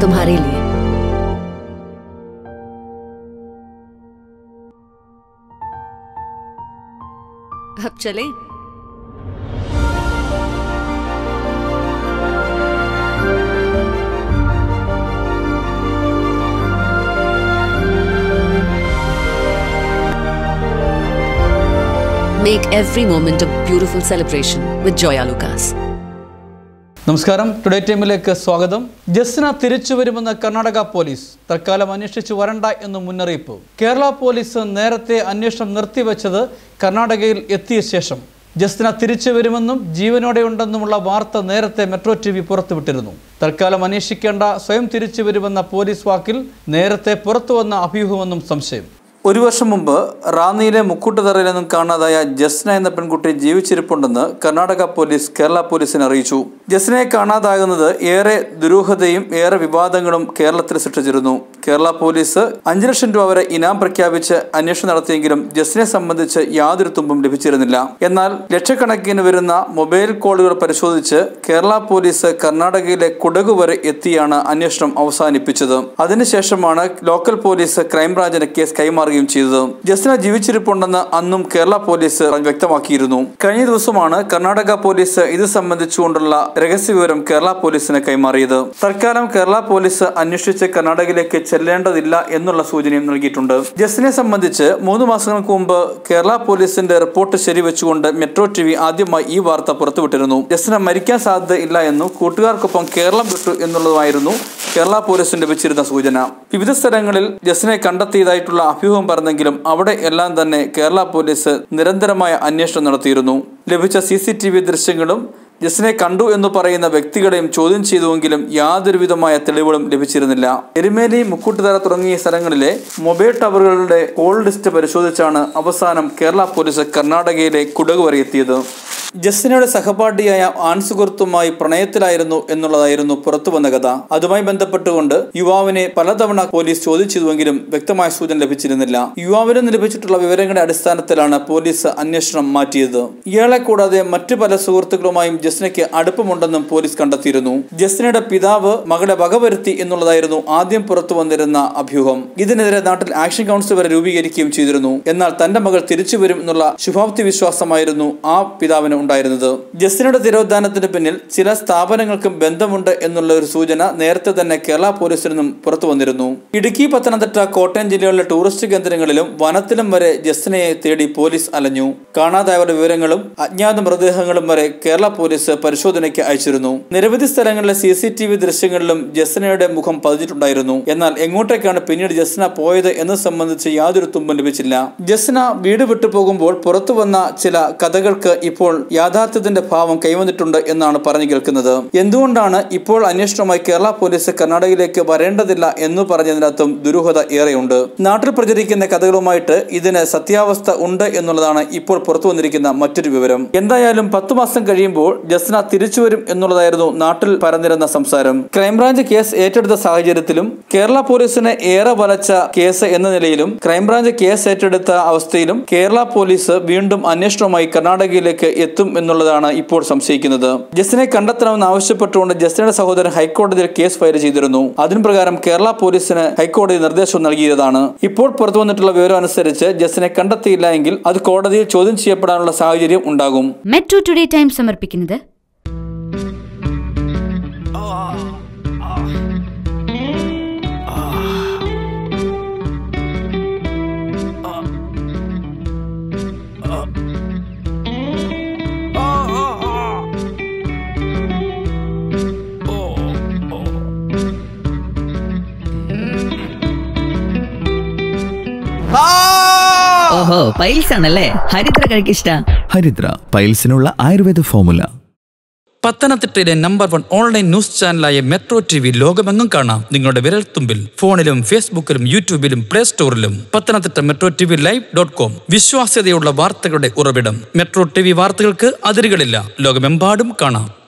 तुम्हारे लिए अब चले Make every moment a beautiful celebration with Joya Lucas. നമസ്കാരം. ടുഡേ ടൈമിലേക്ക് സ്വാഗതം. ജസ്ന തിരിച്ചു വരുമെന്ന് കർണാടക പോലീസ്. തൽക്കാലം അന്വേഷിച്ചു വരണ്ട എന്ന് മുന്നറിയിപ്പ്. കേരള പോലീസ് നേരത്തെ അന്വേഷണം നിർത്തിവെച്ചത് കർണാടകയിൽ എത്തിയ ശേഷം. ജസ്ന തിരിച്ചു വരുമെന്നും ജീവനോടെ ഉണ്ടെന്നുമുള്ള വാർത്ത നേരത്തെ മെട്രോ ടി വി പുറത്തുവിട്ടിരുന്നു. തൽക്കാലം അന്വേഷിക്കേണ്ട സ്വയം തിരിച്ചു വരുമെന്ന പോലീസ് വാക്കിൽ നേരത്തെ പുറത്തുവന്ന അഭ്യൂഹമെന്നും സംശയം. ഒരു വർഷം മുമ്പ് റാന്നിയിലെ മുക്കൂട്ടുതറയിൽ നിന്നും കാണാതായ ജസ്ന എന്ന പെൺകുട്ടി ജീവിച്ചിരിപ്പുണ്ടെന്ന് കർണാടക പോലീസ് കേരള പോലീസിനെ അറിയിച്ചു. ജസ്നയെ കാണാതാകുന്നത് ഏറെ ദുരൂഹതയും ഏറെ വിവാദങ്ങളും കേരളത്തിൽ സൃഷ്ടിച്ചിരുന്നു. കേരള പോലീസ് അഞ്ചു ലക്ഷം രൂപ വരെ ഇനാം പ്രഖ്യാപിച്ച് അന്വേഷണം നടത്തിയെങ്കിലും ജസ്നയെ സംബന്ധിച്ച് യാതൊരു തുമ്പും ലഭിച്ചിരുന്നില്ല. എന്നാൽ ലക്ഷക്കണക്കിന് വരുന്ന മൊബൈൽ കോളുകൾ പരിശോധിച്ച് കേരള പോലീസ് കർണാടകയിലെ കുടകു വരെ എത്തിയാണ് അന്വേഷണം അവസാനിപ്പിച്ചത്. അതിനുശേഷമാണ് ലോക്കൽ പോലീസ് ക്രൈംബ്രാഞ്ചിന് കേസ് കൈമാറുകയും ചെയ്തത്. ജസ്ന ജീവിച്ചിരിപ്പുണ്ടെന്ന് അന്നും കേരള പോലീസ് വ്യക്തമാക്കിയിരുന്നു. കഴിഞ്ഞ ദിവസമാണ് കർണാടക പോലീസ് ഇത് സംബന്ധിച്ചുകൊണ്ടുള്ള രഹസ്യവിവരം കേരള പോലീസിന് കൈമാറിയത്. തൽക്കാലം കേരള പോലീസ് അന്വേഷിച്ച് കർണാടകയിലേക്ക് ചെല്ലേണ്ടതില്ല എന്നുള്ള സൂചനയും നൽകിയിട്ടുണ്ട്. ജസ്റ്റിനെ സംബന്ധിച്ച് മൂന്ന് മാസങ്ങൾക്ക് മുമ്പ് കേരള പോലീസിന്റെ റിപ്പോർട്ട് ശരിവെച്ചുകൊണ്ട് മെട്രോ ടി വി ആദ്യമായി ഈ വാർത്ത പുറത്തുവിട്ടിരുന്നു. ജസ്റ്റിന് മരിക്കാൻ സാധ്യത ഇല്ല എന്നും കൂട്ടുകാർക്കൊപ്പം കേരളം വിട്ടു എന്നുള്ളതായിരുന്നു കേരള പോലീസിന്റെ വെച്ചിരുന്ന സൂചന. വിവിധ സ്ഥലങ്ങളിൽ ജസ്റ്റിനെ കണ്ടെത്തിയതായിട്ടുള്ള അഭ്യൂഹം പറഞ്ഞെങ്കിലും അവിടെ എല്ലാം തന്നെ കേരള പോലീസ് നിരന്തരമായ അന്വേഷണം നടത്തിയിരുന്നു. ലഭിച്ച സി സി ടി വി ദൃശ്യങ്ങളും ജസ്റ്റിനെ കണ്ടു എന്ന് പറയുന്ന വ്യക്തികളെയും ചോദ്യം ചെയ്തുവെങ്കിലും യാതൊരുവിധമായ തെളിവുകളും ലഭിച്ചിരുന്നില്ല. എരുമേലി മുക്കൂട്ടുതറ തുടങ്ങിയ സ്ഥലങ്ങളിലെ മൊബൈൽ ടവറുകളുടെ കോൾ ലിസ്റ്റ് പരിശോധിച്ചാണ് അവസാനം കേരള പോലീസ് കർണാടകയിലെ കുടക് വരെ എത്തിയത്. ജസ്റ്റിനയുടെ സഹപാഠിയായ ആൺസുഹൃത്തുമായി പ്രണയത്തിലായിരുന്നു എന്നുള്ളതായിരുന്നു പുറത്തു വന്ന കഥ. അതുമായി ബന്ധപ്പെട്ടുകൊണ്ട് യുവാവിനെ പലതവണ പോലീസ് ചോദ്യം വ്യക്തമായ സൂചന ലഭിച്ചിരുന്നില്ല. യുവാവിന് ലഭിച്ചിട്ടുള്ള വിവരങ്ങളുടെ അടിസ്ഥാനത്തിലാണ് പോലീസ് അന്വേഷണം മാറ്റിയത്. ഇയാളെ കൂടാതെ മറ്റു പല സുഹൃത്തുക്കളുമായും ജസ്നയ്ക്ക് അടുപ്പമുണ്ടെന്നും പോലീസ് കണ്ടെത്തിയിരുന്നു. ജസ്നയുടെ പിതാവ് മകളെ വകവരുത്തി എന്നുള്ളതായിരുന്നു ആദ്യം പുറത്തു വന്നിരുന്ന അഭ്യൂഹം. ഇതിനെതിരെ നാട്ടിൽ ആക്ഷൻ കൗൺസിൽ വരെ രൂപീകരിക്കുകയും ചെയ്തിരുന്നു. എന്നാൽ തന്റെ മകൾ തിരിച്ചു വരും എന്നുള്ള ശുഭാപ്തി വിശ്വാസമായിരുന്നു ആ പിതാവിന് ഉണ്ടായിരുന്നത്. ജസ്റ്റിനുടെ തിരോധാനത്തിന് പിന്നിൽ ചില സ്ഥാപനങ്ങൾക്കും ബന്ധമുണ്ട് എന്നുള്ള ഒരു സൂചന നേരത്തെ തന്നെ കേരള പോലീസിൽ നിന്നും പുറത്തു വന്നിരുന്നു. ഇടുക്കി പത്തനംതിട്ട കോട്ടയം ജില്ലകളിലെ ടൂറിസ്റ്റ് കേന്ദ്രങ്ങളിലും വനത്തിലും വരെ ജസ്റ്റിനയെ തേടി പോലീസ് അലഞ്ഞു. കാണാതായവരുടെ വിവരങ്ങളും അജ്ഞാത മൃതദേഹങ്ങളും വരെ കേരള പോലീസ് പരിശോധനയ്ക്ക് അയച്ചിരുന്നു. നിരവധി സ്ഥലങ്ങളിലെ സി സി ടി വി ദൃശ്യങ്ങളിലും ജസ്നയുടെ മുഖം പതിച്ചിട്ടുണ്ടായിരുന്നു എന്നാൽ എങ്ങോട്ടേക്കാണ് പിന്നീട് ജസ്ന പോയത് എന്നത് സംബന്ധിച്ച് യാതൊരു തുമ്പും ലഭിച്ചില്ല. ജസ്ന വീട് വിട്ടു പോകുമ്പോൾ പുറത്തു വന്ന ചില കഥകൾക്ക് ഇപ്പോൾ യാഥാർത്ഥ്യത്തിന്റെ ഭാവം കൈവന്നിട്ടുണ്ട് എന്നാണ് പറഞ്ഞു കേൾക്കുന്നത്. എന്തുകൊണ്ടാണ് ഇപ്പോൾ അന്വേഷണവുമായി കേരള പോലീസ് കർണാടകയിലേക്ക് വരേണ്ടതില്ല എന്ന് പറഞ്ഞതിനകത്തും ദുരൂഹത ഏറെയുണ്ട്. നാട്ടിൽ പ്രചരിക്കുന്ന കഥകളുമായിട്ട് ഇതിന് സത്യാവസ്ഥ ഉണ്ട് എന്നുള്ളതാണ് ഇപ്പോൾ പുറത്തു വന്നിരിക്കുന്ന മറ്റൊരു വിവരം. എന്തായാലും പത്തു മാസം കഴിയുമ്പോൾ ജസ്ന തിരിച്ചുവരും എന്നുള്ളതായിരുന്നു നാട്ടിൽ പരന്നിരുന്ന സംസാരം. ക്രൈംബ്രാഞ്ച് കേസ് ഏറ്റെടുത്ത സാഹചര്യത്തിലും കേരള പോലീസിനെ ഏറെ വലച്ച കേസ് എന്ന നിലയിലും ക്രൈംബ്രാഞ്ച് കേസ് ഏറ്റെടുത്ത അവസ്ഥയിലും കേരള പോലീസ് വീണ്ടും അന്വേഷണവുമായി കർണാടകയിലേക്ക് എത്തും എന്നുള്ളതാണ് ഇപ്പോൾ സംശയിക്കുന്നത്. ജസ്റ്റിനെ കണ്ടെത്തണമെന്ന് ആവശ്യപ്പെട്ടുകൊണ്ട് ജസ്റ്റിന്റെ സഹോദരൻ ഹൈക്കോടതിയിൽ കേസ് ഫയൽ ചെയ്തിരുന്നു. അതിന് പ്രകാരം കേരള പോലീസിന് ഹൈക്കോടതി നിർദ്ദേശം നൽകിയതാണ്. ഇപ്പോൾ പുറത്തു വന്നിട്ടുള്ള വിവരം അനുസരിച്ച് ജസ്റ്റിനെ കണ്ടെത്തിയില്ല എങ്കിൽ അത് കോടതിയിൽ ചോദ്യം ചെയ്യപ്പെടാനുള്ള സാഹചര്യം ഉണ്ടാകും. മെട്രോ ടുഡേ ടൈം സമർപ്പിക്കുന്നത് ഓഹോ പൈൽസ് ആണല്ലേ ഹരിദ്ര കഴിക്കിഷ്ട. ഹരിദ്ര പൈൽസിനുള്ള ആയുർവേദ ഫോമുല. പത്തനംതിട്ടയിലെ നമ്പർ വൺ ഓൺലൈൻ ന്യൂസ് ചാനലായ മെട്രോ ടി വി ലോകമെങ്ങും കാണാം. നിങ്ങളുടെ വിരൽത്തുമ്പിൽ ഫോണിലും ഫേസ്ബുക്കിലും യൂട്യൂബിലും play സ്റ്റോറിലും. Pathanamthitta Metro T V live dot com. വിശ്വാസ്യതയുള്ള വാർത്തകളുടെ ഉറവിടം. മെട്രോ ടി വി വാർത്തകൾക്ക് അതിരുകളില്ല. ലോകമെമ്പാടും കാണാം.